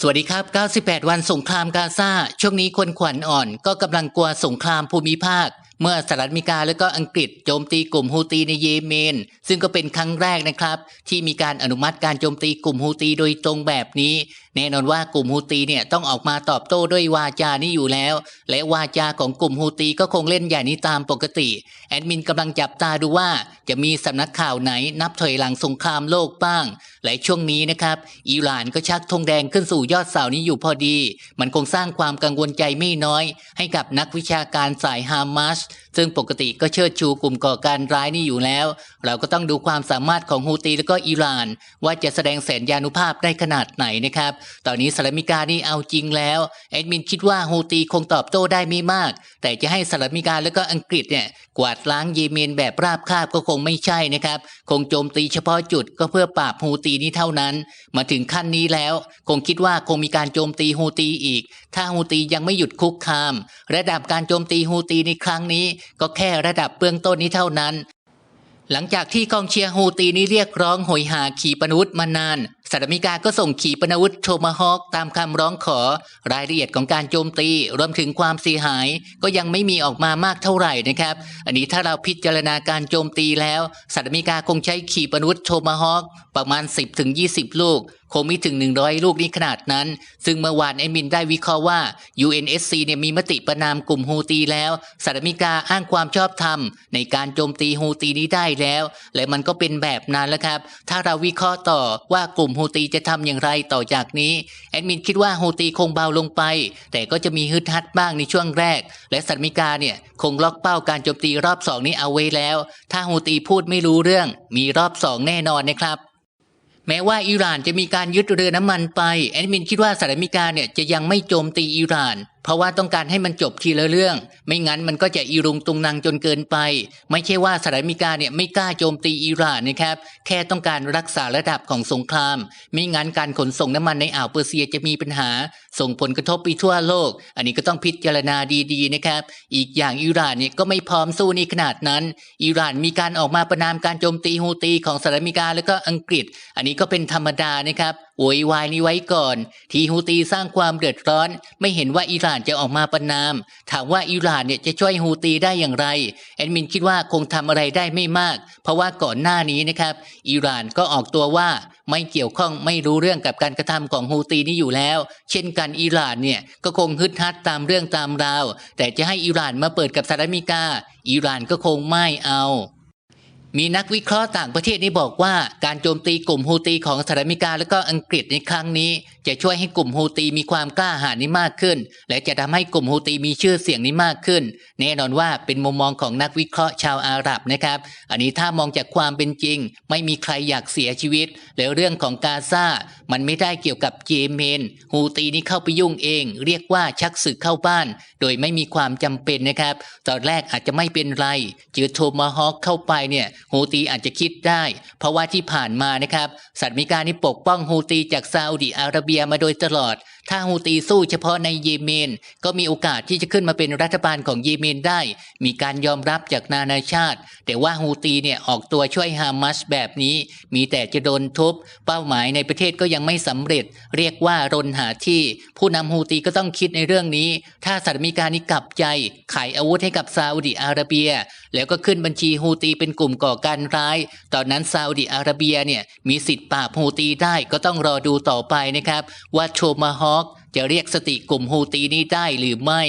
สวัสดีครับ 98 วันสงครามกาซา ช่วงนี้คนขวัญอ่อน ก็กำลังกลัวสงครามภูมิภาค เมื่อสหรัฐอเมริกาและก็อังกฤษโจมตีกลุ่มฮูตีในเยเมน ซึ่งก็เป็นครั้งแรกนะครับ ที่มีการอนุมัติการโจมตีกลุ่มฮูตีโดยตรงแบบนี้ แน่นอนว่ากลุ่มฮูตีเนี่ยต้องออกมาตอบโต้ด้วยวาจานี่อยู่แล้ว และวาจาของกลุ่มฮูตีก็คงเล่นอย่นี้ตามปกติ แอดมินกำลังจับตาดูว่าจะมีสำนักข่าวไหนนับถอยหลังสงครามโลกบ้างและช่วงนี้นะครับ อิหร่านก็ชักธงแดงขึ้นสู่ยอดเสานี้อยู่พอดี มันคงสร้างความกังวลใจไม่น้อย ให้กับนักวิชาการสายฮามาสซึ่งปกติก็เชิดชูกลุ่มก่อการร้ายนี่อยู่แล้ว เราก็ต้องดูความสามารถของฮูตีและก็อิหร่าน ว่าจะแสดงแสนยานุภาพได้ขนาดไหนนะครับ ตอนนี้สหรัฐอเมริกานี่เอาจริงแล้วแอดมินคิดว่าฮูตีคงตอบโต้ได้ไม่มาก แต่จะให้สหรัฐอเมริกาและก็อังกฤษเนี่ยกวาดล้างเยเมนแบบราบคาบก็คงไม่ใช่นะครับ คงโจมตีเฉพาะจุดก็เพื่อปราบฮูตีนี้เท่านั้น มาถึงขั้นนี้แล้ว คงคิดว่าคงมีการโจมตีฮูตีอีก ถ้าฮูตียังไม่หยุดคุกคาม ระดับการโจมตีฮูตีในครั้งนี้ก็แค่ระดับเบื้องต้นนี้เท่านั้น หลังจากที่กองเชียร์ฮูตีนี้เรียกร้องโหยหาขีปนาวุธมานานสหรัฐอเมริกาก็ส่งขีปนาวุธโทมาฮอคตามคำร้องขอ รายละเอียดของการโจมตีรวมถึงความเสียหายก็ยังไม่มีออกมามากเท่าไหร่นะครับ อันนี้ถ้าเราพิจารณาการโจมตีแล้วสหรัฐอเมริกาคงใช้ขีปนาวุธโทมาฮอคประมาณ 10-20 ลูก คงม่ถึง 100 ลูกนี้ขนาดนั้น ซึ่งเมื่อวานไอมินได้วิเคราะห์ว่า UNSC เนี่ยมีมติประนามกลุ่มฮูตีแล้วสหรัฐอเมริกาอ้างความชอบธรรม ในการโจมตีฮูตีนี้ได้แล้ว และมันก็เป็นแบบนั้นแล้วครับ ถ้าเราวิเคราะห์ต่อว่ากลุ่มฮูตีจะทำอย่างไรต่อจากนี้แอดมินคิดว่าฮูตีคงเบาลงไป แต่ก็จะมีฮึดฮัดบ้างในช่วงแรก และสหรัฐอเมริกาเนี่ยคงล็อกเป้าการโจมตีรอบสองนี้เอาไว้แล้ว ถ้าฮูตีพูดไม่รู้เรื่อง มีรอบสองแน่นอนนะครับ แม้ว่าอิหร่านจะมีการยึดเรือน้ำมันไปแอดมินคิดว่าสหรัฐอเมริกาเนี่ยจะยังไม่โจมตีอิหร่านเพราะว่าต้องการให้มันจบทีละเรื่อง ไม่งั้นมันก็จะอีรุงตุงนางจนเกินไป ไม่ใช่ว่าสหรัฐอเมริกาเนี่ยไม่กล้าโจมตีอิหร่านนะครับ แค่ต้องการรักษาระดับของสงคราม ไม่งั้นการขนส่งน้ำมันในอ่าวเปอร์เซียจะมีปัญหา ส่งผลกระทบไปทั่วโลก อันนี้ก็ต้องพิจารณาดีๆนะครับ อีกอย่างอิหร่านเนี่ยก็ไม่พร้อมสู้ในขนาดนั้น อิหร่านมีการออกมาประนามการโจมตีฮูตีของสหรัฐอเมริกาและก็อังกฤษ อันนี้ก็เป็นธรรมดานะครับ โวยวายนี้ไว้ก่อน ทีฮูตีสร้างความเดือดร้อน ไม่เห็นว่าอิหร่านจะออกมาประนาม ถามว่าอิหร่านเนี่ยจะช่วยฮูตีได้อย่างไร แอดมินคิดว่าคงทำอะไรได้ไม่มาก เพราะว่าก่อนหน้านี้นะครับ อิหร่านก็ออกตัวว่าไม่เกี่ยวข้องไม่รู้เรื่องกับการกระทำของฮูตีนี้อยู่แล้ว เช่นกันอิหร่านเนี่ยก็คงฮึดฮัดตามเรื่องตามราว แต่จะให้อิหร่านมาเปิดกับสหรัฐอเมริกา อิหร่านก็คงไม่เอา มีนักวิเคราะห์ต่างประเทศนี่บอกว่าการโจมตีกลุ่มฮูตีของสหรัฐอเมริกาและก็อังกฤษในครั้งนี้ จะช่วยให้กลุ่มฮูตีมีความกล้าหาญนี้มากขึ้น และจะทำให้กลุ่มฮูตีมีชื่อเสียงนี้มากขึ้น แน่นอนว่าเป็นมุมมองของนักวิเคราะห์ชาวอาหรับนะครับ อันนี้ถ้ามองจากความเป็นจริง ไม่มีใครอยากเสียชีวิต แล้วเรื่องของกาซา มันไม่ได้เกี่ยวกับเยเมนฮูตีนี่เข้าไปยุ่งเอง เรียกว่าชักศึกเข้าบ้าน โดยไม่มีความจำเป็นนะครับ ตอนแรกอาจจะไม่เป็นไรเจอโทมาฮอคเข้าไปเนี่ยฮูตีอาจจะคิดได้ เพราะว่าที่ผ่านมานะครับ สัตว์มีการนี่ปกป้องฮูตีจากซาอุดิอาระเบียมาโดยตลอด ถ้าฮูตีสู้เฉพาะในเยเมน ก็มีโอกาสที่จะขึ้นมาเป็นรัฐบาลของเยเมนได้ มีการยอมรับจากนานาชาติ แต่ว่าฮูตีเนี่ยออกตัวช่วยฮามาสแบบนี้ มีแต่จะโดนทุบ เป้าหมายในประเทศก็ยังไม่สำเร็จ เรียกว่ารนหาที่ ผู้นำฮูตีก็ต้องคิดในเรื่องนี้ ถ้าสหรัฐอเมริกานี่กลับใจ ขายอาวุธให้กับซาอุดิอาระเบีย แล้วก็ขึ้นบัญชีฮูตีเป็นกลุ่มก่อการร้าย ตอนนั้นซาอุดิอาระเบียเนี่ยมีสิทธิ์ปราบฮูตีได้ก็ต้องรอดูต่อไปนะครับว่าโชมาฮอ จะเรียกสติกลุ่มฮูตีนี้ได้หรือไม่